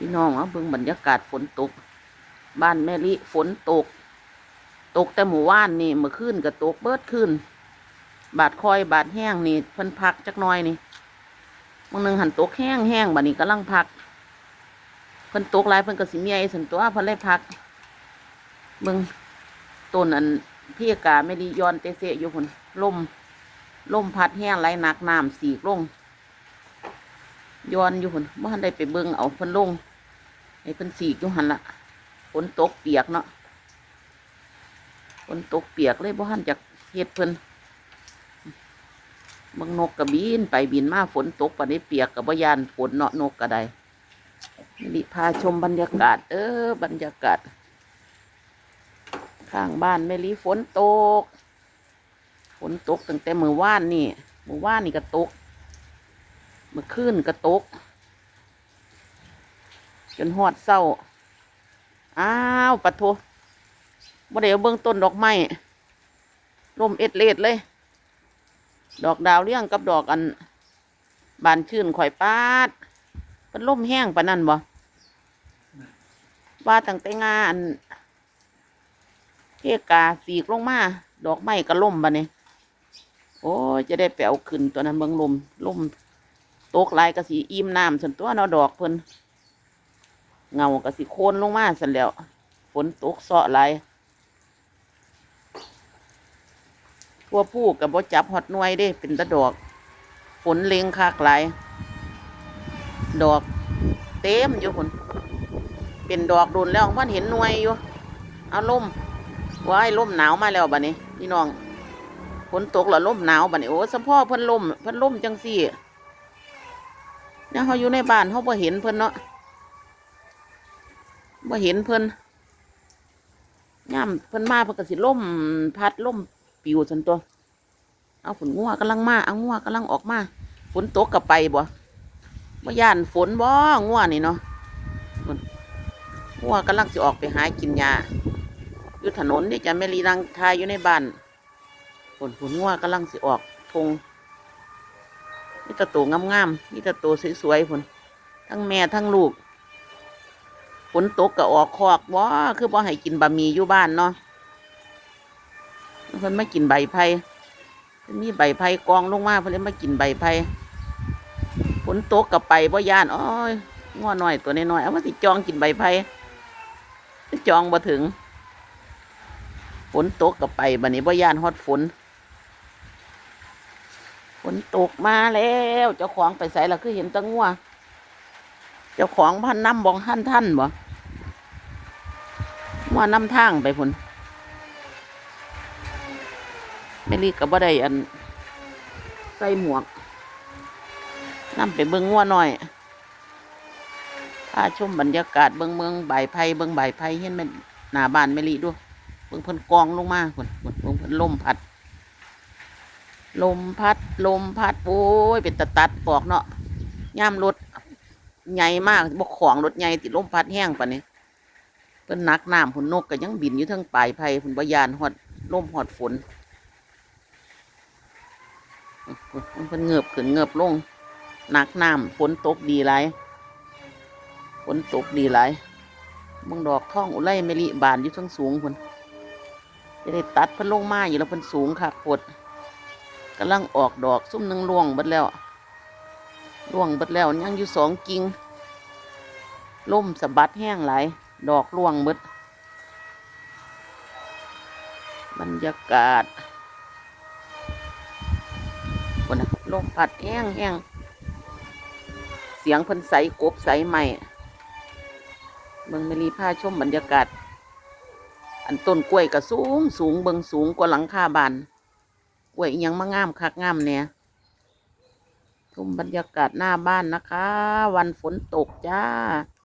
พี่น้องเอาเบิ่งบรรยากาศฝนตก บ้านแม่ลิฝนตก ตกแต่หมู่ว่านนี่เมื่อคืนก็ตกเบิดคืนบาดคอยบาดแห้งนี่เพิ่นพักจักน่อยนี่บางหนึงหันตกแห้งแห้งบัดนี้กำลังพัก เพิ่นตกหลายเพิ่นก็สิเมียไอ้สันตัวเพิ่นเลยพักเบิ่งต้นอันพี่กาไม่ดีย้อนเตเสอยู่พุ่นลมลมพัดแห้งไหลหนักน้ำสีกลงย้อนอยู่หุ่นบ่ทันได้ไปเบิ่งเอาเพิ่นลง ให้เพิ่นสีกอยู่หันละฝนตกเปียกเนาะฝนตกเปียกเลยบ่ทันจักเฮ็ดเพิ่นบิ่งนกกระบินไปบินมาฝนตกปานนี้เปียกกับบ่ยานฝนเนาะนกก็ได้นี่พาชมบรรยากาศ เออบรรยากาศ ข้างบ้านแม่ลีฝนตก ฝนตกตั้งแต่มื้อวานนี่มื้อวานนี่ก็ตก เมื่อคืนกระตก จนหอดเศร้า อ้าวปัดโทบ่ได้เอาเบื้องต้นดอกไม้ร่มเอ็ดเลดเลย ดอกดาวเรื่องกับดอกอัน บานชื่นข่อยปาดเป็นล่มแห้งปะนั่นบ่ว่าตั้งแต่งานเทกาสีกลงมา ดอกไม้ก็ล่มบะเนี่ยโอ้จะได้ไปเอาขึ้นตัวนั้นเบิ่งลมล่มตกลายกระสีอิ่มน้ำสันตัวเนาะดอกเพิ่น เงากะสีโคนลงมาสันแล้ว ฝนตกเสาะหลทั่วผู้กับบ่จับหอดหน่วยเด้ เป็นตะดอก ฝนเลงคักหลายดอก เต็มอยู่คนเป็นดอกโดนแล้วเพิ่นเห็นหน่วยอยู่ เอาล่มว้ายล่มหนาวมาแล้วบัดนี้พี่น้องฝนตกแล้วล่มหนาวบัดนี้โอ้สะพ่อเพิ่นล่มเพิ่นล่มจังสี่เนี่ยเขาอยู่ในบ้านเขาบ่เห็นเพิ่นเนาะ บ่เห็นเพิ่นย่ามเพิ่นมาเพิ่นก็สิล่มพัดล่มปิวสันตัว เอาฝนงัวกำลังมาเอางัวกำลังออกมาฝนตกกับไปบ่บ่ย่านฝนบ่งัวนี่เนาะฝนงัวกำลังสิออกไปหากินหญ้าอยู่ถนนนี่จะแม่ลีรังทายอยู่ในบ้านฝนฝนงัวกำลังสิออกทงมีแตะตัวงามๆมีแตะตัวสวยๆพุ่นทั้งแม่ทั้งลูก ฝนตกก็ออกคอกว้าคือบ่ให้กินบะหมี่อยู่บ้านเนาะเพิ่นมากินใบไผ่เพิ่นมีใบไผ่กองลงมาเพิ่นเลยมากินใบไผ่ฝนตกกับไปบ่ย่านอ้อยง้อหน้อยตัวน้อยๆเอามาสิจองกินใบไผ่จองบ่ถึงฝนตกกับไปบัดนี้บ่ย่านฮอดฝนฝนตกมาแล้ว เจ้าของไปใส่ละคือเห็นตะงัว เจ้าของพันน้ำบองท่านท่านบ่งัวน้ำทางไปพุ่นไม่รีกับบ่ได้อัน ใส่หมวกนำไปเบิ่งงัวหน่อยพาชมบรรยากาศเบิ่งเมืองใบไผ่เบิ่งใบไผ่เห็นแมันหน้าบ้านไม่รีด้วยเบิ่งเพิ่นกองลงมาพุ่นพุ่นเบิ่งเพิ่นลมพัด ลมพัด ลมพัด โอ้ย เป็นตะตัดปอกเนาะย่ามรถ ใหญ่มากบกของรถใหญ่ติดลมพัดแห้งปะเนี่ยเพิ่นนักน้ำผุนนกก็ยังบินอยู่ทั้งปลายไผ่ผุนบยานหอดลมหอดฝนเพิ่นเงือบขึ้นเงือบลงนักน้ำฝนตกดีหลายฝนตกดีหลายมึงดอกท่องอุไรเมลิบานอยู่ทั้งสูงพุ่นจะได้ตัดเพิ่นลงมาอยู่แล้วเพิ่นสูงค่ะปวดกำลังออกดอกซุ่มหนึ่งร่วงเบิดแล้ว ร่วงเบิดแล้วยังอยู่สองกิ่งล่มสะบัดแห้งหลายดอกร่วงเบิดบรรยากาศคนนะลมพัดแห้งแห้งเสียงพิ่นใสกบใสใหม่เมืองมรีพาชมบรรยากาศ อันต้นกล้วยก็สูงสูงเบิงสูงกว่าหลังคาบานกล้วยยังมางามคักงามเนี่ย มบรรยากาศหน้าบ้านนะคะ วันฝนตกจ้า